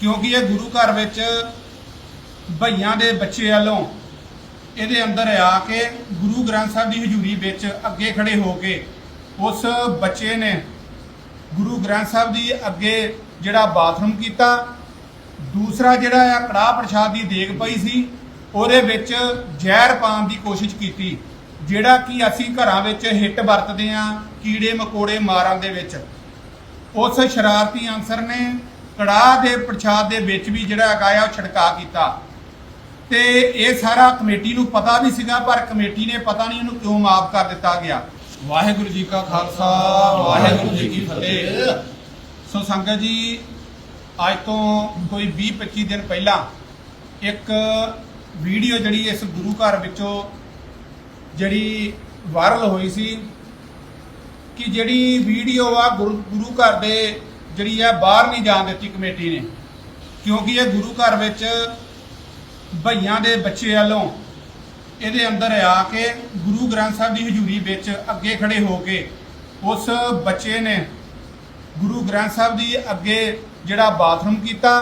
ਕਿਉਂਕਿ ਇਹ ਗੁਰੂ ਘਰ ਵਿੱਚ ਭਈਆਂ ਦੇ ਬੱਚੇ ਵੱਲੋਂ ਇਹਦੇ ਅੰਦਰ ਆ ਕੇ ਗੁਰੂ ਗ੍ਰੰਥ ਸਾਹਿਬ ਦੀ ਹਜ਼ੂਰੀ ਵਿੱਚ ਅੱਗੇ ਖੜੇ ਹੋ ਕੇ ਉਸ ਬੱਚੇ ਨੇ ਗੁਰੂ ਗ੍ਰੰਥ ਸਾਹਿਬ ਦੀ ਅੱਗੇ ਜਿਹੜਾ ਬਾਥਰੂਮ ਕੀਤਾ, ਦੂਸਰਾ ਜਿਹੜਾ ਆ ਕੜਾਹ ਪ੍ਰਸ਼ਾਦ ਦੀ ਦੇਗ ਪਈ ਸੀ, ਉਹਦੇ ਵਿੱਚ ਜ਼ਹਿਰ ਪਾਉਣ ਦੀ ਕੋਸ਼ਿਸ਼ ਕੀਤੀ, ਜਿਹੜਾ ਕਿ ਅਸੀਂ ਘਰਾਂ ਵਿੱਚ ਹਿੱਟ ਵਰਤਦੇ ਆ ਕੀੜੇ ਮਕੋੜੇ ਮਾਰਨ ਦੇ ਵਿੱਚ। ਉਸ ਸ਼ਰਾਰਤੀ ਅਨਸਰ ਨੇ ਕੜਾਹ ਦੇ ਪ੍ਰਸ਼ਾਦ ਦੇ ਵਿੱਚ ਵੀ ਜਿਹੜਾ ਹੈਗਾ ਆ ਉਹ ਛਿੜਕਾਅ ਕੀਤਾ। ਤੇ ਇਹ ਸਾਰਾ ਕਮੇਟੀ ਨੂੰ ਪਤਾ ਵੀ ਸੀਗਾ, ਪਰ ਕਮੇਟੀ ਨੇ ਪਤਾ ਨਹੀਂ ਇਹਨੂੰ ਕਿਉਂ ਮਾਫ ਕਰ ਦਿੱਤਾ ਗਿਆ। ਵਾਹਿਗੁਰੂ ਜੀ ਕਾ ਖਾਲਸਾ, ਵਾਹਿਗੁਰੂ ਜੀ ਕੀ ਫਤਿਹ। ਸੋ ਸੰਗਤ ਜੀ, ਅੱਜ ਤੋਂ ਕੋਈ 20 25 ਦਿਨ ਪਹਿਲਾਂ ਇੱਕ ਵੀਡੀਓ ਜਿਹੜੀ ਇਸ ਗੁਰੂ ਘਰ ਵਿੱਚੋਂ ਜਿਹੜੀ ਵਾਇਰਲ ਹੋਈ ਸੀ ਕਿ ਜਿਹੜੀ ਵੀਡੀਓ ਆ ਗੁਰੂ ਗੁਰੂ ਘਰ ਦੇ ਜਿਹੜੀ ਹੈ, ਬਾਹਰ ਨਹੀਂ ਜਾਣ ਦਿੱਤੀ ਕਮੇਟੀ ਨੇ। ਕਿਉਂਕਿ ਇਹ ਗੁਰੂ ਘਰ ਵਿੱਚ ਭਈਆਂ ਦੇ ਬੱਚੇ ਵੱਲੋਂ ਇਹਦੇ ਅੰਦਰ ਆ ਕੇ ਗੁਰੂ ਗ੍ਰੰਥ ਸਾਹਿਬ ਦੀ ਹਜ਼ੂਰੀ ਵਿੱਚ ਅੱਗੇ ਖੜੇ ਹੋ ਕੇ ਉਸ ਬੱਚੇ ਨੇ ਗੁਰੂ ਗ੍ਰੰਥ ਸਾਹਿਬ ਦੀ ਅੱਗੇ ਜਿਹੜਾ ਬਾਥਰੂਮ ਕੀਤਾ,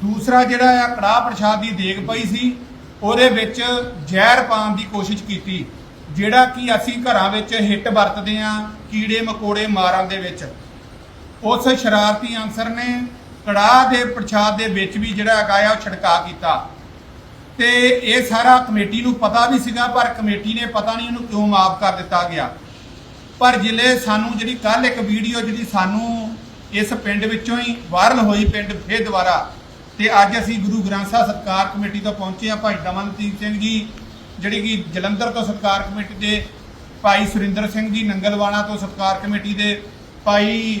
ਦੂਸਰਾ ਜਿਹੜਾ ਆ ਕੜਾਹ ਪ੍ਰਸ਼ਾਦ ਦੀ ਦੇਗ ਪਈ ਸੀ, ਉਹਦੇ ਵਿੱਚ ਜ਼ਹਿਰ ਪਾਉਣ ਦੀ ਕੋਸ਼ਿਸ਼ ਕੀਤੀ, ਜਿਹੜਾ ਕਿ ਅਸੀਂ ਘਰਾਂ ਵਿੱਚ ਹਿੱਟ ਵਰਤਦੇ ਆ ਕੀੜੇ ਮਕੋੜੇ ਮਾਰਨ ਦੇ ਵਿੱਚ। ਉਸ ਸ਼ਰਾਰਤੀ ਅਨਸਰ ਨੇ ਕੜਾਹ ਦੇ ਪ੍ਰਸ਼ਾਦ ਦੇ ਵਿੱਚ ਵੀ ਜਿਹੜਾ ਹੈਗਾ ਆ ਉਹ ਛਿੜਕਾਅ ਕੀਤਾ। ਤੇ ਇਹ ਸਾਰਾ ਕਮੇਟੀ ਨੂੰ ਪਤਾ ਵੀ ਸੀਗਾ, ਪਰ ਕਮੇਟੀ ਨੇ ਪਤਾ ਨਹੀਂ ਉਹਨੂੰ ਕਿਉਂ ਮਾਫ ਕਰ ਦਿੱਤਾ ਗਿਆ। ਪਰ ਜਿਲੇ ਸਾਨੂੰ ਜਿਹੜੀ ਕੱਲ ਇੱਕ ਵੀਡੀਓ ਜਿਹੜੀ ਸਾਨੂੰ ਇਸ ਪਿੰਡ ਵਿੱਚੋਂ ਹੀ ਵਾਇਰਲ ਹੋਈ ਪਿੰਡ ਫੇਰ ਦੁਬਾਰਾ, ਤੇ ਅੱਜ ਅਸੀਂ ਗੁਰੂ ਗ੍ਰੰਥ ਸਾਹਿਬ ਸਤਕਾਰ ਕਮੇਟੀ ਤੋਂ ਪਹੁੰਚੇ ਆ ਭਾਈ ਦਮਨਦੀਪ ਸਿੰਘ ਜੀ, ਜਿਹੜੀ ਕਿ ਜਲੰਧਰ ਤੋਂ ਸਤਕਾਰ ਕਮੇਟੀ ਦੇ ਭਾਈ ਸੁਰਿੰਦਰ ਸਿੰਘ ਜੀ, ਨੰਗਲਵਾਣਾ ਤੋਂ ਸਤਕਾਰ ਕਮੇਟੀ ਦੇ ਭਾਈ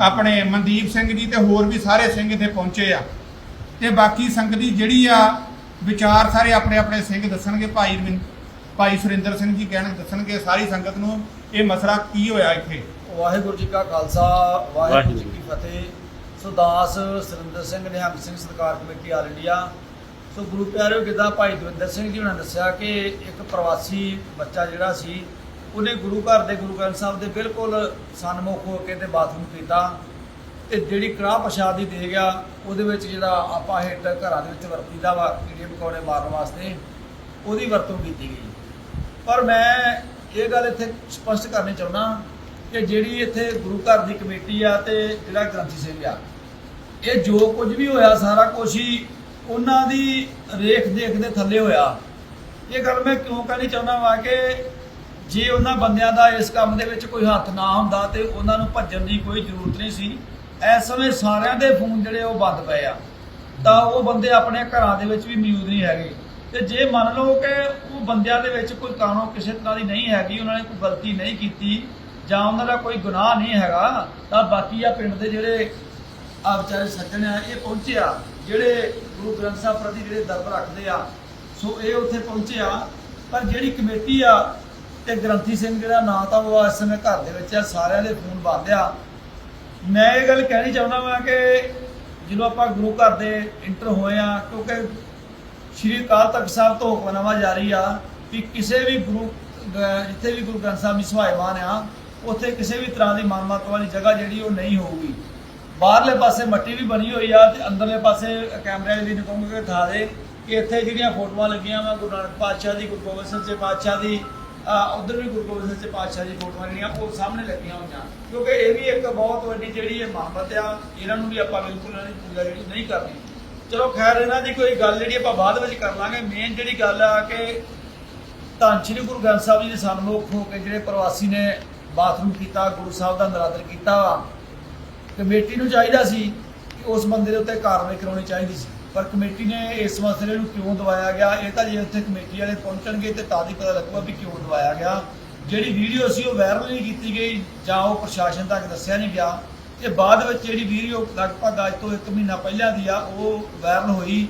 ਆਪਣੇ ਮਨਦੀਪ ਸਿੰਘ ਜੀ ਤੇ ਹੋਰ ਵੀ ਸਾਰੇ ਸਿੰਘ ਇੱਥੇ ਪਹੁੰਚੇ ਆ। ਤੇ ਬਾਕੀ ਸੰਗਤ ਦੀ ਜਿਹੜੀ ਆ ਵਿਚਾਰ ਸਾਰੇ ਆਪਣੇ ਆਪਣੇ ਸਿੰਘ ਦੱਸਣਗੇ ਭਾਈ ਰਵਿੰ- ਭਾਈ ਸੁਰਿੰਦਰ ਸਿੰਘ ਜੀ ਕਹਿਣ ਦੱਸਣਗੇ ਸਾਰੀ ਸੰਗਤ ਨੂੰ ਇਹ ਮਸਲਾ ਕੀ ਹੋਇਆ ਇੱਥੇ? ਵਾਹਿਗੁਰੂ ਜੀ ਕਾ ਖਾਲਸਾ ਵਾਹਿਗੁਰੂ ਜੀ ਕੀ ਫਤਿਹ। ਸੋ ਦਾਸ ਸੁਰਿੰਦਰ ਸਿੰਘ ਨਿਹੰਗ ਸਿੰਘ ਸਤਕਾਰ ਕਮੇਟੀ ਆਲ ਇੰਡੀਆ ਸੋ ਗੁਰੂ ਪਿਆਰਿਓ ਗਿੱਧਾ ਭਾਈ ਦਵਿੰਦਰ ਸਿੰਘ ਜੀ ਉਹਨਾਂ ਦੱਸਿਆ ਕਿ ਇੱਕ ਪ੍ਰਵਾਸੀ ਬੱਚਾ ਜਿਹੜਾ ਸੀ ਉਹਨੇ ਗੁਰੂ ਘਰ ਦੇ ਗੁਰੂ ਗ੍ਰੰਥ ਸਾਹਿਬ ਦੇ ਬਿਲਕੁਲ ਸਨਮੁਖ ਹੋ ਕੇ ਤੇ ਬਾਥਰੂਮ ਕੀਤਾ ਤੇ ਜਿਹੜੀ ਕੜਾਹ ਪ੍ਰਸ਼ਾਦ ਦੀ ਦੇ ਗਿਆ, ਉਹਦੇ ਵਿੱਚ ਜਿਹੜਾ ਆਪਾਂ ਹਿੱਟ ਘਰਾਂ ਦੇ ਵਿੱਚ ਵਰਤੀਦਾ ਵਾ, ਕੀੜੇ ਪਕੌੜੇ ਮਾਰਨ ਵਾਸਤੇ, ਉਹਦੀ ਵਰਤੋਂ ਕੀਤੀ ਗਈ। ਪਰ ਮੈਂ ਇਹ ਗੱਲ ਇੱਥੇ ਸਪਸ਼ਟ ਕਰਨੀ ਚਾਹੁੰਦਾ ਕਿ ਜਿਹੜੀ ਇੱਥੇ ਗੁਰੂ ਘਰ ਦੀ ਕਮੇਟੀ ਆ ਤੇ ਜਿਹੜਾ ਗ੍ਰੰਥੀ ਸਿੰਘ ਆ, ਇਹ ਜੋ ਕੁਝ ਵੀ ਹੋਇਆ, ਸਾਰਾ ਕੁਝ ਹੀ ਉਹਨਾਂ ਦੀ ਰੇਖ ਦੇਖ ਦੇ ਥੱਲੇ ਹੋਇਆ। ਇਹ ਗੱਲ ਮੈਂ ਕਿਉਂ ਕਹਿਣੀ ਚਾਹੁੰਦਾ ਵਾਂ ਕਿ ਜੇ ਉਹਨਾਂ ਬੰਦਿਆਂ ਦਾ ਇਸ ਕੰਮ ਦੇ ਵਿੱਚ ਕੋਈ ਹੱਥ ਨਾ ਹੁੰਦਾ ਤੇ ਉਹਨਾਂ ਨੂੰ ਭੱਜਣ ਦੀ ਕੋਈ ਜ਼ਰੂਰਤ ਨਹੀਂ ਸੀ, ਇਸ ਸਮੇਂ ਸਾਰਿਆਂ ਦੇ ਫੋਨ ਜਿਹੜੇ ਉਹ ਬੰਦ ਪਏ ਆ। ਤਾਂ ਉਹ ਬੰਦੇ ਆਪਣੇ ਘਰਾਂ ਦੇ ਵਿੱਚ ਵੀ ਮੌਜੂਦ ਨਹੀਂ ਹੈਗੇ। ਤੇ ਜੇ ਮੰਨ ਲਓ ਕਿ ਉਹ ਬੰਦਿਆਂ ਦੇ ਵਿੱਚ ਕੋਈ ਕਾਨੂੰਨ ਕਿਸੇ ਤਰ੍ਹਾਂ ਦੀ ਨਹੀਂ ਹੈਗੀ, ਉਹਨਾਂ ਨੇ ਕੋਈ ਗਲਤੀ ਨਹੀਂ ਕੀਤੀ ਜਾਂ ਉਹਨਾਂ ਦਾ ਕੋਈ ਗੁਨਾਹ ਨਹੀਂ ਹੈਗਾ, ਤਾਂ ਬਾਕੀ ਆ ਪਿੰਡ ਦੇ ਜਿਹੜੇ ਆ ਵਿਚਾਰੇ ਸੱਜਣ ਆ, ਇਹ ਪਹੁੰਚਿਆ ਜਿਹੜੇ ਗੁਰੂ ਗ੍ਰੰਥ ਸਾਹਿਬ ਪ੍ਰਤੀ ਜਿਹੜੇ ਦਰਦ ਰੱਖਦੇ ਆ, ਸੋ ਇਹ ਉੱਥੇ ਪਹੁੰਚਿਆ ਪਰ ਜਿਹੜੀ ਕਮੇਟੀ ਆ ਤੇ ਗ੍ਰੰਥੀ ਸਿੰਘ ਜਿਹੜਾ ਨਾਂ ਤਾਂ ਉਹ ਇਸ ਸਮੇਂ ਘਰ ਦੇ ਵਿੱਚ ਆ, ਸਾਰਿਆਂ ਦੇ ਫੋਨ ਬੰਦ ਮੈਂ ਇਹ ਗੱਲ ਕਹਿਣੀ ਚਾਹੁੰਦਾ ਵਾਂ ਕਿ ਜਦੋਂ ਆਪਾਂ ਗੁਰੂ ਘਰ ਦੇ ਇੰਟਰ ਹੋਏ ਆ, ਕਿਉਂਕਿ ਸ਼੍ਰੀ ਅਕਾਲ ਤਖਤ ਸਾਹਿਬ ਤੋਂ ਹੁਕਮਨਾਮਾ ਜਾਰੀ ਆ ਕਿ ਕਿਸੇ ਵੀ ਗੁਰੂ ਜਿੱਥੇ ਵੀ ਗੁਰੂ ਗ੍ਰੰਥ ਸਾਹਿਬ ਦੀ ਸਹਾਇਵਾਨ ਆ, ਉੱਥੇ ਕਿਸੇ ਵੀ ਤਰ੍ਹਾਂ ਦੀ ਮਨਮਤ ਵਾਲੀ ਜਗ੍ਹਾ ਜਿਹੜੀ ਉਹ ਨਹੀਂ ਹੋਊਗੀ। ਬਾਹਰਲੇ ਪਾਸੇ ਮੱਟੀ ਵੀ ਬਣੀ ਹੋਈ ਆ ਤੇ ਅੰਦਰਲੇ ਪਾਸੇ ਕੈਮਰੇ ਵਾਲੇ ਵੀ ਨੂੰ ਕਹੂੰਗਾ ਕਿ ਥਾ ਦੇ ਕਿ ਇੱਥੇ ਜਿਹੜੀਆਂ ਫੋਟੋਆਂ ਲੱਗੀਆਂ ਵਾ ਗੁਰੂ ਨਾਨਕ ਪਾਤਸ਼ਾਹ ਦੀ, ਗੁਰੂ ਗੋਬਿੰਦ ਸਿੰਘ ਜੀ ਪਾਤਸ਼ਾਹ ਦੀ ਉਧਰ ਵੀ ਗੁਰੂ ਗੋਬਿੰਦ ਸਿੰਘ ਪਾਤਸ਼ਾਹ ਜੀ ਫੋਟੋਆਂ ਜਿਹੜੀਆਂ ਉਹ ਸਾਹਮਣੇ ਲੱਗੀਆਂ ਹੋਈਆਂ। ਕਿਉਂਕਿ ਇਹ ਵੀ ਇੱਕ ਬਹੁਤ ਵੱਡੀ ਜਿਹੜੀ ਇਹ ਮੁਹੱਬਤ ਆ, ਇਹਨਾਂ ਨੂੰ ਵੀ ਆਪਾਂ ਬਿਲਕੁਲ ਇਹਨਾਂ ਦੀ ਪੂਜਾ ਜਿਹੜੀ ਨਹੀਂ ਕਰਨੀ। ਚਲੋ ਖੈਰ, ਇਹਨਾਂ ਦੀ ਕੋਈ ਗੱਲ ਜਿਹੜੀ ਆਪਾਂ ਬਾਅਦ ਵਿੱਚ ਕਰ ਲਾਂਗੇ। ਮੇਨ ਜਿਹੜੀ ਗੱਲ ਆ ਕਿ ਧੰਨ ਸ਼੍ਰੀ ਗੁਰੂ ਗ੍ਰੰਥ ਸਾਹਿਬ ਜੀ ਦੇ ਸਨਮੁਖ ਹੋ ਕੇ ਜਿਹੜੇ ਪ੍ਰਵਾਸੀ ਨੇ ਬਾਥਰੂਮ ਕੀਤਾ, ਗੁਰੂ ਸਾਹਿਬ ਦਾ ਨਰਾਦਰ ਕੀਤਾ, ਕਮੇਟੀ ਨੂੰ ਚਾਹੀਦਾ ਸੀ ਕਿ ਉਸ ਬੰਦੇ ਦੇ ਉੱਤੇ ਕਾਰਵਾਈ ਕਰਾਉਣੀ ਚਾਹੀਦੀ ਸੀ। ਪਰ ਕਮੇਟੀ ਨੇ ਇਸ ਮਸਲੇ ਨੂੰ ਕਿਉਂ ਦਵਾਇਆ ਗਿਆ? ਇਹ ਤਾਂ ਜੇ ਉੱਥੇ ਕਮੇਟੀ ਵਾਲੇ ਪਹੁੰਚਣਗੇ ਤੇ ਤਾਂ ਹੀ ਪਤਾ ਲੱਗੂਗਾ ਵੀ ਕਿਉਂ ਦਵਾਇਆ ਗਿਆ। ਜਿਹੜੀ ਵੀਡੀਓ ਸੀ ਉਹ ਵਾਇਰਲ ਨਹੀਂ ਕੀਤੀ ਗਈ ਜਾਂ ਉਹ ਪ੍ਰਸ਼ਾਸਨ ਤੱਕ ਦੱਸਿਆ ਨਹੀਂ ਗਿਆ। ਤੇ ਬਾਅਦ ਵਿੱਚ ਜਿਹੜੀ ਵੀਡੀਓ ਲਗਭਗ ਅੱਜ ਤੋਂ 1 ਮਹੀਨਾ ਪਹਿਲਾਂ ਦੀ ਆ, ਉਹ ਵਾਇਰਲ ਹੋਈ।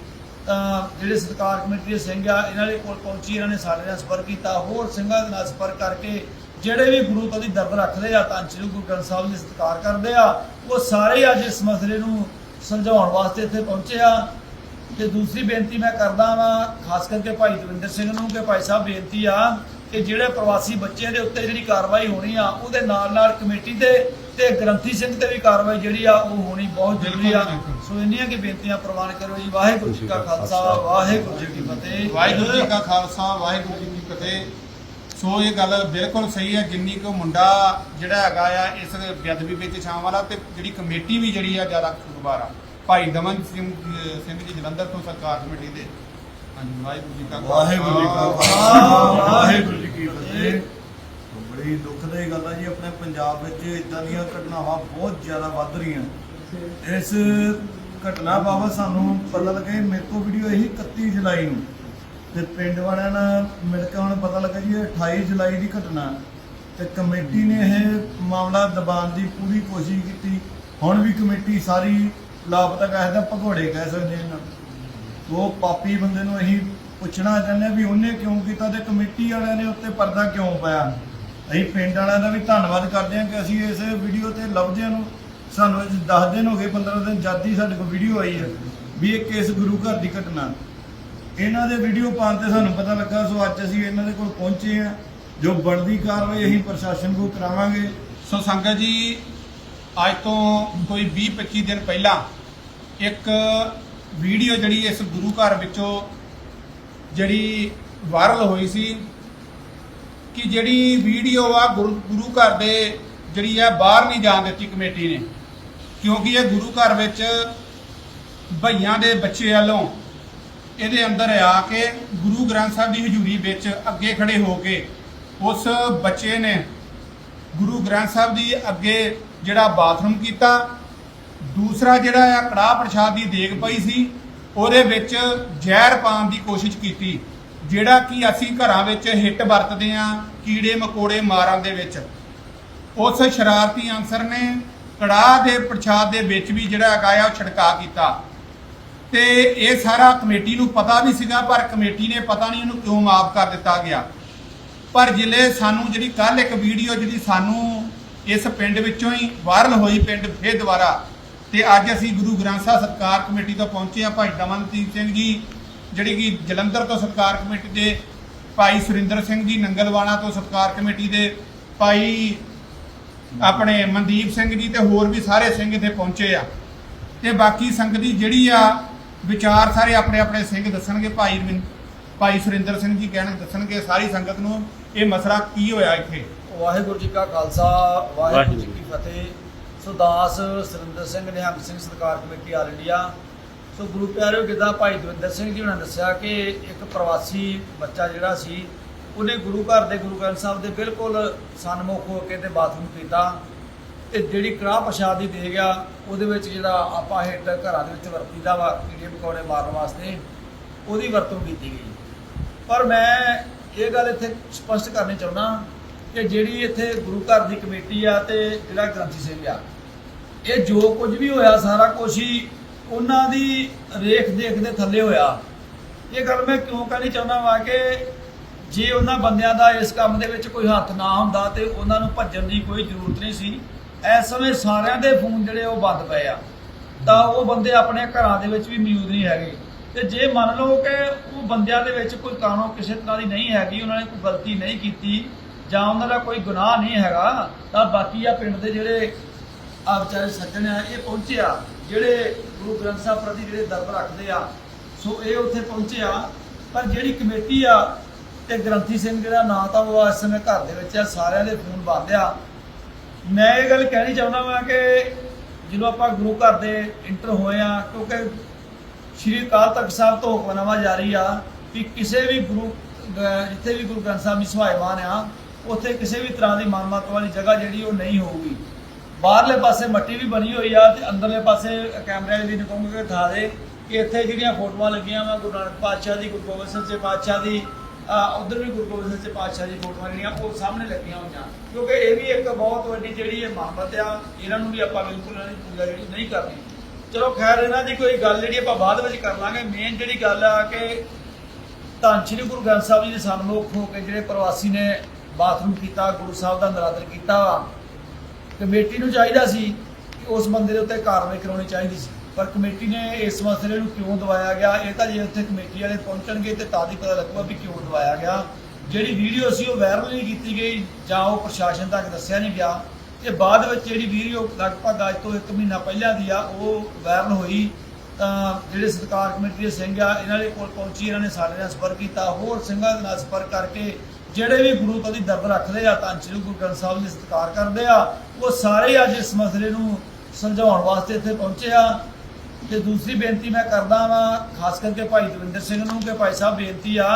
ਤਾਂ ਜਿਹੜੇ ਸਤਕਾਰ ਕਮੇਟੀ ਦੇ ਸਿੰਘ ਆ, ਇਹਨਾਂ ਦੇ ਕੋਲ ਪਹੁੰਚੀ, ਇਹਨਾਂ ਨੇ ਸਾਡੇ ਨਾਲ ਸੰਪਰਕ ਕੀਤਾ। ਹੋਰ ਸਿੰਘਾਂ ਦੇ ਨਾਲ ਸੰਪਰਕ ਕਰਕੇ ਜਿਹੜੇ ਵੀ ਗੁਰੂ ਤੋਂ ਦੀ ਦਰਦ ਰੱਖਦੇ ਆ, ਤਾਂ ਸ੍ਰੀ ਗੁਰੂ ਗ੍ਰੰਥ ਸਾਹਿਬ ਜੀ ਸਤਿਕਾਰ ਕਰਦੇ ਆ, ਉਹ ਸਾਰੇ ਅੱਜ ਇਸ ਮਸਲੇ ਨੂੰ ਸਮਝਾਉਣ ਵਾਸਤੇ ਇੱਥੇ ਪਹੁੰਚੇ ਆ। ਤੇ ਦੂਸਰੀ ਬੇਨਤੀ ਮੈਂ ਕਰਦਾ ਵਾਂ ਖਾਸ ਕਰਕੇ ਭਾਈ ਦਵਿੰਦਰ ਸਿੰਘ ਨੂੰ ਕਿ ਭਾਈ ਸਾਹਿਬ ਬੇਨਤੀ ਆ ਕਿ ਜਿਹੜੇ ਪ੍ਰਵਾਸੀ ਬੱਚੇ ਦੇ ਉੱਤੇ ਜਿਹੜੀ ਕਾਰਵਾਈ ਹੋਣੀ ਆ ਉਹਦੇ ਨਾਲ ਨਾਲ ਕਮੇਟੀ ਦੇ ਤੇ ਗ੍ਰੰਥੀ ਸਿੰਘ ਤੇ ਵੀ ਕਾਰਵਾਈ ਜਿਹੜੀ ਆ ਉਹ ਹੋਣੀ ਬਹੁਤ ਜ਼ਰੂਰੀ ਆ। ਸੋ ਇੰਨੀਆਂ ਕਿ ਬੇਨਤੀਆਂ ਪ੍ਰਵਾਨ ਕਰੋ ਜੀ। ਵਾਹਿਗੁਰੂ ਜੀ ਕਾ ਖਾਲਸਾ ਵਾਹਿਗੁਰੂ ਜੀ ਕੀ ਫਤਿਹ। ਵਾਹਿਗੁਰੂ ਜੀ ਕਾ ਖਾਲਸਾ ਵਾਹਿਗੁਰੂ ਜੀ ਕੀ ਫਤਿਹ। ਸੋ ਇਹ ਗੱਲ ਬਿਲਕੁਲ ਸਹੀ ਹੈ ਜਿੰਨੀ ਕੋ ਮੁੰਡਾ ਜਿਹੜਾ ਹੈਗਾ ਆ ਇਸ ਬੇਅਦਬੀ ਵਿੱਚ ਸ਼ਾਮਲ ਵਾਲਾ ਤੇ ਜਿਹੜੀ ਕਮੇਟੀ ਵੀ ਜਿਹੜੀ ਆ ਜ਼ਿਆਦਾ ਕਸੂਰਵਾਰ ਆ ਭਾਈ ਦਮਨ ਸਿੰਘ ਸਿੰਘ ਜੀ ਜਲੰਧਰ ਤੋਂ ਸਰਕਾਰ ਕਮੇਟੀ ਦੇ। ਹਾਂਜੀ ਵਾਹਿਗੁਰੂ ਜੀ ਕਾ ਖਾਲਸਾ, ਵਾਹਿਗੁਰੂ ਜੀ ਕਾ ਖਾਲਸਾ। ਵਾਹਿਗੁਰੂ ਜੀ ਕੀ ਫਤਿਹ। ਬੜੀ ਦੁਖਦਾਈ ਗੱਲ ਆ ਜੀ ਆਪਣੇ ਪੰਜਾਬ ਵਿੱਚ ਇਦਾਂ ਦੀਆਂ ਘਟਨਾਵਾਂ ਬਹੁਤ ਜ਼ਿਆਦਾ ਵੱਧ ਰਹੀਆਂ। ਇਸ ਘਟਨਾ ਬਾਬਤ ਸਾਨੂੰ ਪਤਾ ਲੱਗਾ ਇਹ ਮੇਰੇ ਕੋਲ ਵੀਡੀਓ ਇਹੀ 31 ਜੁਲਾਈ ਨੂੰ। ਤੇ ਪਿੰਡ ਵਾਲਿਆਂ ਨਾਲ ਮਿਲ ਕੇ ਹੁਣ ਪਤਾ ਲੱਗਾ ਜੀ ਇਹ 28 ਜੁਲਾਈ ਦੀ ਘਟਨਾ। ਤੇ ਕਮੇਟੀ ਨੇ ਇਹ ਮਾਮਲਾ ਦਬਾਉਣ ਦੀ ਪੂਰੀ ਕੋਸ਼ਿਸ਼ ਕੀਤੀ। ਹੁਣ ਵੀ ਕਮੇਟੀ ਸਾਰੀ ਲਾਪਤਾ ਕਹਿ ਕਹਿੰਦਾ ਭਗੌੜੇ ਕਹਿ ਸਕਦੇ ਇਹਨਾਂ ਨੂੰ। ਉਹ ਪਾਪੀ ਬੰਦੇ ਨੂੰ ਅਸੀਂ ਪੁੱਛਣਾ ਚਾਹੁੰਦੇ ਹਾਂ ਵੀ ਉਹਨੇ ਕਿਉਂ ਕੀਤਾ ਤੇ ਕਮੇਟੀ ਵਾਲਿਆਂ ਨੇ ਉੱਤੇ ਪਰਦਾ ਕਿਉਂ ਪਾਇਆ? ਅਸੀਂ ਪਿੰਡ ਵਾਲਿਆਂ ਦਾ ਵੀ ਧੰਨਵਾਦ ਕਰਦੇ ਹਾਂ ਕਿ ਅਸੀਂ ਇਸ ਵੀਡੀਓ ਤੇ ਲਫ਼ਜ਼ਾਂ ਨੂੰ ਸਾਨੂੰ 10 ਦਿਨ ਹੋ ਗਏ 15 ਦਿਨ ਜਦ ਦੀ ਸਾਡੇ ਕੋਲ ਵੀਡੀਓ ਆਈ ਹੈ ਵੀ ਇਹ ਕੇਸ ਗੁਰੂ ਘਰ ਦੀ ਘਟਨਾ। ਇਹਨਾਂ ਦੇ ਵੀਡੀਓ ਪਾਉਣ ਤੇ ਸਾਨੂੰ ਪਤਾ ਲੱਗਾ, ਸੋ ਅੱਜ ਅਸੀਂ ਇਹਨਾਂ ਦੇ ਕੋਲ ਪਹੁੰਚੇ ਹਾਂ। ਜੋ ਬਣਦੀ ਕਾਰਵਾਈ ਅਸੀਂ ਪ੍ਰਸ਼ਾਸਨ ਕੋਲ ਕਰਾਵਾਂਗੇ। ਸੋ ਸੰਗਤ ਜੀ ਅੱਜ ਤੋਂ ਕੋਈ 20 25 ਦਿਨ ਪਹਿਲਾਂ ਇੱਕ ਵੀਡੀਓ ਜਿਹੜੀ ਇਸ ਗੁਰੂ ਘਰ ਵਿੱਚੋਂ ਜਿਹੜੀ ਵਾਇਰਲ ਹੋਈ ਸੀ ਕਿ ਜਿਹੜੀ ਵੀਡੀਓ ਆ ਗੁਰੂ ਗੁਰੂ ਘਰ ਦੇ ਜਿਹੜੀ ਆ ਬਾਹਰ ਨਹੀਂ ਜਾਣ ਦਿੱਤੀ ਕਮੇਟੀ ਨੇ। ਕਿਉਂਕਿ ਇਹ ਗੁਰੂ ਘਰ ਵਿੱਚ ਭਈਆਂ ਦੇ ਬੱਚੇ ਵੱਲੋਂ ਇਹਦੇ ਅੰਦਰ ਆ ਕੇ ਗੁਰੂ ਗ੍ਰੰਥ ਸਾਹਿਬ ਦੀ ਹਜ਼ੂਰੀ ਵਿੱਚ ਅੱਗੇ ਖੜੇ ਹੋ ਕੇ ਉਸ ਬੱਚੇ ਨੇ ਗੁਰੂ ਗ੍ਰੰਥ ਸਾਹਿਬ ਦੀ ਅੱਗੇ ਜਿਹੜਾ ਬਾਥਰੂਮ ਕੀਤਾ, ਦੂਸਰਾ ਜਿਹੜਾ ਆ ਕੜਾਹ ਪ੍ਰਸ਼ਾਦ ਦੀ ਦੇਗ ਪਈ ਸੀ, ਉਹਦੇ ਵਿੱਚ ਜ਼ਹਿਰ ਪਾਉਣ ਦੀ ਕੋਸ਼ਿਸ਼ ਕੀਤੀ, ਜਿਹੜਾ ਕਿ ਅਸੀਂ ਘਰਾਂ ਵਿੱਚ ਹਿੱਟ ਵਰਤਦੇ ਆ ਕੀੜੇ ਮਕੋੜੇ ਮਾਰਨ ਦੇ ਵਿੱਚ। ਉਸ ਸ਼ਰਾਰਤੀ ਅਨਸਰ ਨੇ ਕੜਾਹ ਦੇ ਪ੍ਰਸ਼ਾਦ ਦੇ ਵਿੱਚ ਵੀ ਜਿਹੜਾ ਹੈਗਾ ਆ ਉਹ ਛਿੜਕਾ ਕੀਤਾ। ਤੇ ਇਹ ਸਾਰਾ ਕਮੇਟੀ ਨੂੰ ਪਤਾ ਵੀ ਸੀਗਾ, ਪਰ ਕਮੇਟੀ ਨੇ ਪਤਾ ਨਹੀਂ ਉਹਨੂੰ ਕਿਉਂ ਮਾਫ ਕਰ ਦਿੱਤਾ ਗਿਆ। ਪਰ ਜਿਲੇ ਸਾਨੂੰ ਜਿਹੜੀ ਕੱਲ ਇੱਕ ਵੀਡੀਓ ਜਿਹੜੀ ਸਾਨੂੰ ਇਸ ਪਿੰਡ ਵਿੱਚੋਂ ਹੀ ਵਾਇਰਲ ਹੋਈ ਪਿੰਡ ਫੇਰ ਦੁਬਾਰਾ। ਤੇ ਅੱਜ ਅਸੀਂ ਗੁਰੂ ਗ੍ਰੰਥ ਸਾਹਿਬ ਸਤਕਾਰ ਕਮੇਟੀ ਤੋਂ ਪਹੁੰਚੇ ਆ ਭਾਈ ਦਮਨਦੀਪ ਸਿੰਘ ਜੀ, ਜਿਹੜੀ ਕਿ ਜਲੰਧਰ ਤੋਂ ਸਤਕਾਰ ਕਮੇਟੀ ਦੇ ਭਾਈ ਸੁਰਿੰਦਰ ਸਿੰਘ ਜੀ ਨੰਗਲਵਾਲਾ ਤੋਂ ਸਤਕਾਰ ਕਮੇਟੀ ਦੇ ਭਾਈ ਆਪਣੇ ਮਨਦੀਪ ਸਿੰਘ ਜੀ ਤੇ ਹੋਰ ਵੀ ਸਾਰੇ ਸਿੰਘ ਇੱਥੇ ਪਹੁੰਚੇ ਆ। ਤੇ ਬਾਕੀ ਸੰਗਤ ਦੀ ਜਿਹੜੀ ਆ ਵਿਚਾਰ ਸਾਰੇ ਆਪਣੇ ਆਪਣੇ ਸਿੰਘ ਦੱਸਣਗੇ, ਭਾਈ ਰਵਿੰ- ਭਾਈ ਸੁਰਿੰਦਰ ਸਿੰਘ ਜੀ ਕਹਿਣ ਦੱਸਣਗੇ ਸਾਰੀ ਸੰਗਤ ਨੂੰ, ਇਹ ਮਸਲਾ ਕੀ ਹੋਇਆ ਇੱਥੇ? ਵਾਹਿਗੁਰੂ ਜੀ ਕਾ ਖਾਲਸਾ, ਵਾਹਿਗੁਰੂ ਜੀ ਕੀ ਫਤਿਹ। ਸੋ ਦਾਸ ਸੁਰਿੰਦਰ ਸਿੰਘ, ਨਿਹੰਗ ਸਿੰਘ ਸਰਕਾਰ ਕਮੇਟੀ ਆਲ ਇੰਡੀਆ। ਸੋ ਗੁਰੂ ਪਿਆਰਿਓ ਕਿੱਦਾਂ ਭਾਈ ਦਵਿੰਦਰ ਸਿੰਘ ਜੀ ਉਹਨਾਂ ਦੱਸਿਆ ਕਿ ਇੱਕ ਪ੍ਰਵਾਸੀ ਬੱਚਾ ਜਿਹੜਾ ਸੀ, ਉਹਨੇ ਗੁਰੂ ਘਰ ਦੇ ਗੁਰੂ ਗ੍ਰੰਥ ਸਾਹਿਬ ਦੇ ਬਿਲਕੁਲ ਸਨਮੁਖ ਹੋ ਕੇ ਤੇ ਬਾਥਰੂਮ ਕੀਤਾ ਤੇ ਜਿਹੜੀ ਕੜਾਹ ਪ੍ਰਸ਼ਾਦ ਹੀ ਦੇ ਗਿਆ, ਉਹਦੇ ਵਿੱਚ ਜਿਹੜਾ ਆਪਾਂ ਹਿੱਟ ਘਰਾਂ ਦੇ ਵਿੱਚ ਵਰਤੀਦਾ ਵਾ, ਕੀੜੇ ਪਕੌੜੇ ਮਾਰਨ ਵਾਸਤੇ, ਉਹਦੀ ਵਰਤੋਂ ਕੀਤੀ ਗਈ। ਪਰ ਮੈਂ ਇਹ ਗੱਲ ਇੱਥੇ ਸਪਸ਼ਟ ਕਰਨੀ ਚਾਹੁੰਦਾ ਕਿ ਜਿਹੜੀ ਇੱਥੇ ਗੁਰੂ ਘਰ ਦੀ ਕਮੇਟੀ ਆ ਤੇ ਜਿਹੜਾ ਗ੍ਰੰਥੀ ਸਿੰਘ ਆ, ਇਹ ਜੋ ਕੁਝ ਵੀ ਹੋਇਆ, ਸਾਰਾ ਕੁਝ ਹੀ ਉਹਨਾਂ ਦੀ ਰੇਖ ਦੇਖ ਦੇ ਥੱਲੇ ਹੋਇਆ। ਇਹ ਗੱਲ ਮੈਂ ਕਿਉਂ ਕਹਿਣੀ ਚਾਹੁੰਦਾ ਵਾਂ ਕਿ ਜੇ ਉਹਨਾਂ ਬੰਦਿਆਂ ਦਾ ਇਸ ਕੰਮ ਦੇ ਵਿੱਚ ਕੋਈ ਹੱਥ ਨਾ ਹੁੰਦਾ ਤੇ ਉਹਨਾਂ ਨੂੰ ਭੱਜਣ ਦੀ ਕੋਈ ਜ਼ਰੂਰਤ ਨਹੀਂ ਸੀ, ਇਸ ਸਮੇਂ ਸਾਰਿਆਂ ਦੇ ਫੋਨ ਜਿਹੜੇ ਉਹ ਬੰਦ ਪਏ ਆ। ਤਾਂ ਉਹ ਬੰਦੇ ਆਪਣੇ ਘਰਾਂ ਦੇ ਵਿੱਚ ਵੀ ਮੌਜੂਦ ਨਹੀਂ ਹੈਗੇ। ਤੇ ਜੇ ਮੰਨ ਲਓ ਕਿ ਉਹ ਬੰਦਿਆਂ ਦੇ ਵਿੱਚ ਕੋਈ ਕਾਨੂੰਨ ਕਿਸੇ ਤਰ੍ਹਾਂ ਦੀ ਨਹੀਂ ਹੈਗੀ, ਉਹਨਾਂ ਨੇ ਕੋਈ ਗਲਤੀ ਨਹੀਂ ਕੀਤੀ ਜਾਂ ਉਹਨਾਂ ਦਾ ਕੋਈ ਗੁਨਾਹ ਨਹੀਂ ਹੈਗਾ, ਤਾਂ ਬਾਕੀ ਆ ਪਿੰਡ ਦੇ ਜਿਹੜੇ ਆ ਵਿਚਾਰੇ ਸੱਜਣ ਆ, ਇਹ ਪਹੁੰਚੇ ਆ। ਜਿਹੜੇ ਗੁਰੂ ਗ੍ਰੰਥ ਸਾਹਿਬ ਪ੍ਰਤੀ ਜਿਹੜੇ ਦਰਦ ਰੱਖਦੇ ਆ, ਸੋ ਇਹ ਉੱਥੇ ਪਹੁੰਚੇ ਆ। ਪਰ ਜਿਹੜੀ ਕਮੇਟੀ ਆ, ਤੇ ਗ੍ਰੰਥੀ ਸਿੰਘ ਜਿਹੜਾ ਨਾਂ ਤਾਂ ਉਹ ਇਸ ਸਮੇਂ ਘਰ ਦੇ ਵਿੱਚ ਆ, ਸਾਰਿਆਂ ਦੇ ਫੋਨ ਬੰਦ ਆ। ਮੈਂ ਇਹ ਗੱਲ ਕਹਿਣੀ ਚਾਹੁੰਦਾ ਵਾਂ ਕਿ ਜਦੋਂ ਆਪਾਂ ਗੁਰੂ ਘਰ ਦੇ ਇੰਟਰ ਹੋਏ ਆ, ਕਿਉਂਕਿ ਸ਼੍ਰੀ ਅਕਾਲ ਤਖਤ ਸਾਹਿਬ ਤੋਂ ਹੁਕਮਨਾਮਾ ਜਾਰੀ ਆ, ਕਿ ਕਿਸੇ ਵੀ ਗੁਰੂ ਜਿੱਥੇ ਵੀ ਗੁਰੂ ਗ੍ਰੰਥ ਸਾਹਿਬ ਦੀ ਸਹਾਇਵਾਨ ਆ ਉੱਥੇ ਕਿਸੇ ਵੀ ਤਰ੍ਹਾਂ ਦੀ ਮਾਨਮਤ ਵਾਲੀ ਜਗ੍ਹਾ ਜਿਹੜੀ ਉਹ ਨਹੀਂ ਹੋਊਗੀ। ਬਾਹਰਲੇ ਪਾਸੇ ਮੱਟੀ ਵੀ ਬਣੀ ਹੋਈ ਆ ਤੇ ਅੰਦਰਲੇ ਪਾਸੇ ਕੈਮਰਿਆਂ ਦੀ ਨਿਕੋਂਗੇ ਕਿ ਦਿਖਾ ਦੇ ਕਿ ਇੱਥੇ ਜਿਹੜੀਆਂ ਫੋਟੋਆਂ ਲੱਗੀਆਂ ਵਾ, ਗੁਰੂ ਨਾਨਕ ਪਾਤਸ਼ਾਹ ਦੀ, ਗੁਰੂ ਗੋਬਿੰਦ ਸਿੰਘ ਜੀ ਪਾਤਸ਼ਾਹ ਦੀ ਉਧਰ ਵੀ ਗੁਰੂ ਗੋਬਿੰਦ ਸਿੰਘ ਜੀ ਪਾਤਸ਼ਾਹ ਦੀ ਫੋਟੋਆਂ ਜਿਹੜੀਆਂ ਉਹ ਸਾਹਮਣੇ ਲੱਗੀਆਂ ਹੋਈਆਂ। ਕਿਉਂਕਿ ਇਹ ਵੀ ਇੱਕ ਬਹੁਤ ਵੱਡੀ ਜਿਹੜੀ ਇਹ ਮੁਹੱਬਤ ਆ, ਇਹਨਾਂ ਨੂੰ ਵੀ ਆਪਾਂ ਬਿਲਕੁਲ ਇਹਨਾਂ ਦੀ ਪੂਜਾ ਜਿਹੜੀ ਨਹੀਂ ਕਰਨੀ। ਚਲੋ ਖੈਰ, ਇਹਨਾਂ ਦੀ ਕੋਈ ਗੱਲ ਜਿਹੜੀ ਆਪਾਂ ਬਾਅਦ ਵਿੱਚ ਕਰ ਲਾਂਗੇ। ਮੇਨ ਜਿਹੜੀ ਗੱਲ ਆ ਕਿ ਧੰਨ ਸ਼੍ਰੀ ਗੁਰੂ ਗ੍ਰੰਥ ਸਾਹਿਬ ਜੀ ਦੇ ਸਨਮੁਖ ਹੋ ਕੇ ਜਿਹੜੇ ਪ੍ਰਵਾਸੀ ਨੇ ਬਾਥਰੂਮ ਕੀਤਾ, ਗੁਰੂ ਸਾਹਿਬ ਦਾ ਨਰਾਦਰ ਕੀਤਾ। ਕਮੇਟੀ ਨੂੰ ਚਾਹੀਦਾ ਸੀ ਕਿ ਉਸ ਬੰਦੇ ਦੇ ਉੱਤੇ ਕਾਰਵਾਈ ਕਰਾਉਣੀ ਚਾਹੀਦੀ ਸੀ। ਪਰ ਕਮੇਟੀ ਨੇ ਇਸ ਮਸਲੇ ਨੂੰ ਕਿਉਂ ਦਵਾਇਆ ਗਿਆ? ਇਹ ਤਾਂ ਜੇ ਉੱਥੇ ਕਮੇਟੀ ਵਾਲੇ ਪਹੁੰਚਣਗੇ ਤੇ ਤਾਂ ਹੀ ਪਤਾ ਲੱਗੂਗਾ ਵੀ ਕਿਉਂ ਦਵਾਇਆ ਗਿਆ। ਜਿਹੜੀ ਵੀਡੀਓ ਸੀ ਉਹ ਵਾਇਰਲ ਨਹੀਂ ਕੀਤੀ ਗਈ ਜਾਂ ਉਹ ਪ੍ਰਸ਼ਾਸਨ ਤੱਕ ਦੱਸਿਆ ਨਹੀਂ ਗਿਆ। ਤੇ ਬਾਅਦ ਵਿੱਚ ਜਿਹੜੀ ਵੀਡੀਓ ਲਗਭਗ ਅੱਜ ਤੋਂ 1 ਮਹੀਨਾ ਪਹਿਲਾਂ ਦੀ ਆ, ਉਹ ਵਾਇਰਲ ਹੋਈ। ਤਾਂ ਜਿਹੜੇ ਸਤਕਾਰ ਕਮੇਟੀ ਦੇ ਸਿੰਘ ਆ, ਇਹਨਾਂ ਦੇ ਕੋਲ ਪਹੁੰਚੀ, ਇਹਨਾਂ ਨੇ ਸਾਡੇ ਨਾਲ ਸੰਪਰਕ ਕੀਤਾ। ਹੋਰ ਸਿੰਘਾਂ ਦੇ ਨਾਲ ਸੰਪਰਕ ਕਰਕੇ ਜਿਹੜੇ ਵੀ ਗੁਰੂ ਤੋਂ ਦੀ ਦਰਦ ਰੱਖਦੇ ਆ ਤਾਂ ਸ੍ਰੀ ਗੁਰੂ ਗ੍ਰੰਥ ਸਾਹਿਬ ਦੇ ਸਤਿਕਾਰ ਕਰਦੇ ਆ ਉਹ ਸਾਰੇ ਅੱਜ ਇਸ ਮਸਲੇ ਨੂੰ ਸੁਲਝਾਉਣ ਵਾਸਤੇ ਇੱਥੇ ਪਹੁੰਚੇ ਆ। ਤੇ ਦੂਸਰੀ ਬੇਨਤੀ ਮੈਂ ਕਰਦਾ ਵਾਂ ਖਾਸ ਕਰਕੇ ਭਾਈ ਦਵਿੰਦਰ ਸਿੰਘ ਨੂੰ ਕਿ ਭਾਈ ਸਾਹਿਬ ਬੇਨਤੀ ਆ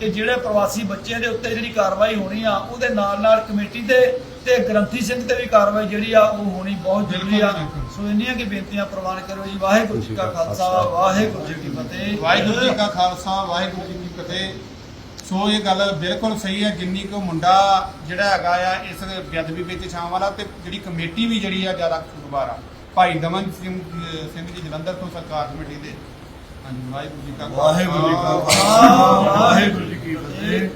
ਕਿ ਜਿਹੜੇ ਪ੍ਰਵਾਸੀ ਬੱਚਿਆਂ ਦੇ ਉੱਤੇ ਜਿਹੜੀ ਕਾਰਵਾਈ ਹੋਣੀ ਆ ਉਹਦੇ ਨਾਲ ਨਾਲ ਕਮੇਟੀ ਤੇ ਤੇ ਗ੍ਰੰਥੀ ਸਿੰਘ ਤੇ ਵੀ ਕਾਰਵਾਈ ਜਿਹੜੀ ਆ ਉਹ ਹੋਣੀ ਬਹੁਤ ਜ਼ਰੂਰੀ ਆ। ਸੋ ਇੰਨੀਆਂ ਕਿ ਬੇਨਤੀਆਂ ਪ੍ਰਵਾਨ ਕਰੋ ਜੀ। ਵਾਹਿਗੁਰੂ ਜੀ ਕਾ ਖਾਲਸਾ। ਵਾਹਿਗੁਰੂ ਜੀ ਕੀ ਫਤਿਹ। ਵਾਹਿਗੁਰੂ ਜੀ ਕਾ ਖਾਲਸਾ ਵਾਹਿਗੁਰੂ ਜੀ ਕੀ ਫਤਿਹ। ਸੋ ਇਹ ਗੱਲ ਬਿਲਕੁਲ ਸਹੀ ਹੈ ਜਿੰਨੀ ਕੋ ਮੁੰਡਾ ਜਿਹੜਾ ਹੈਗਾ ਆ ਇਸ ਬੇਅਦਬੀ ਵਿੱਚ ਛਾਂ ਵਾਲਾ ਤੇ ਜਿਹੜੀ ਕਮੇਟੀ ਵੀ ਜਿਹੜੀ ਆ ਜ਼ਿਆਦਾ ਖੁਸ਼ਗਵਾਰ ਆ ਭਾਈ ਦਮਨ ਸਿੰਘ ਸਿੰਘ ਜੀ ਜਲੰਧਰ ਤੋਂ ਸਰਕਾਰ ਕਮੇਟੀ ਦੇ। ਹਾਂਜੀ ਵਾਹਿਗੁਰੂ ਜੀ ਕਾ ਵਾਹਿਗੁਰੂ ਜੀ ਕਾ ਵਾਹਿਗੁਰੂ ਜੀ ਕੀ ਫਤਿਹ।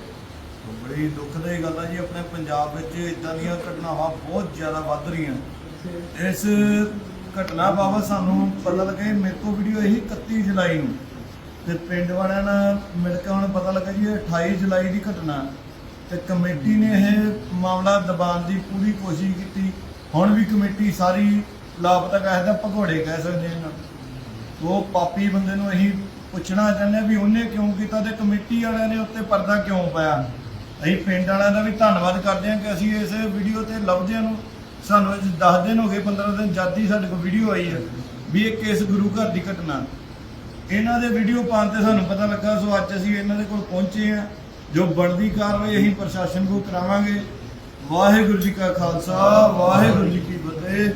ਬੜੀ ਦੁਖਦਾਈ ਗੱਲ ਹੈ ਜੀ ਆਪਣੇ ਪੰਜਾਬ ਵਿੱਚ ਇਦਾਂ ਦੀਆਂ ਘਟਨਾਵਾਂ ਬਹੁਤ ਜ਼ਿਆਦਾ ਵੱਧ ਰਹੀਆਂ। ਇਸ ਘਟਨਾ ਬਾਬਤ ਸਾਨੂੰ ਪਤਾ ਲੱਗਾ ਮੇਰੇ ਕੋਲ ਵੀਡੀਓ ਇਹੀ 31 ਜੁਲਾਈ ਨੂੰ। ਤੇ ਪਿੰਡ ਵਾਲਿਆਂ ਨਾਲ ਮਿਲ ਕੇ ਹੁਣ ਪਤਾ ਲੱਗਾ ਜੀ ਇਹ 28 ਜੁਲਾਈ ਦੀ ਘਟਨਾ ਤੇ ਕਮੇਟੀ ਨੇ ਇਹ ਮਾਮਲਾ ਦਬਾਉਣ ਦੀ ਪੂਰੀ ਕੋਸ਼ਿਸ਼ ਕੀਤੀ। ਹੁਣ ਵੀ ਕਮੇਟੀ ਸਾਰੀ ਲਾਪਤਾ ਕਹਿ ਕਹਿੰਦਾ ਭਗੌੜੇ ਕਹਿ ਸਕਦੇ ਇਹਨਾਂ ਉਹ ਪਾਪੀ ਬੰਦੇ ਨੂੰ ਅਸੀਂ ਪੁੱਛਣਾ ਚਾਹੁੰਦੇ ਹਾਂ ਵੀ ਉਹਨੇ ਕਿਉਂ ਕੀਤਾ ਤੇ ਕਮੇਟੀ ਵਾਲਿਆਂ ਨੇ ਉੱਤੇ ਪਰਦਾ ਕਿਉਂ ਪਾਇਆ? ਅਸੀਂ ਪਿੰਡ ਵਾਲਿਆਂ ਦਾ ਵੀ ਧੰਨਵਾਦ ਕਰਦੇ ਹਾਂ ਕਿ ਅਸੀਂ ਇਸ ਵੀਡੀਓ ਤੇ ਲੱਭਦਿਆਂ ਨੂੰ ਸਾਨੂੰ ਅੱਜ 10 ਦਿਨ ਹੋ ਗਏ 15 ਦਿਨ ਜਦ ਹੀ ਸਾਡੇ ਕੋਲ ਵੀਡੀਓ ਆਈ ਹੈ ਵੀ ਇਹ ਕਿਸ ਗੁਰੂ ਘਰ ਦੀ ਘਟਨਾ ਇਹਨਾਂ ਦੇ ਵੀਡੀਓ ਪਾਉਣ ਤੇ ਸਾਨੂੰ ਪਤਾ ਲੱਗਾ, ਸੋ ਅੱਜ ਅਸੀਂ ਇਹਨਾਂ ਦੇ ਕੋਲ ਪਹੁੰਚੇ ਹਾਂ, ਜੋ ਬਣਦੀ ਕਾਰਵਾਈ ਅਸੀਂ ਪ੍ਰਸ਼ਾਸਨ ਕੋਲ ਕਰਾਵਾਂਗੇ। ਵਾਹਿਗੁਰੂ ਜੀ ਕਾ ਖਾਲਸਾ, ਵਾਹਿਗੁਰੂ ਜੀ ਕੀ ਫਤਿਹ।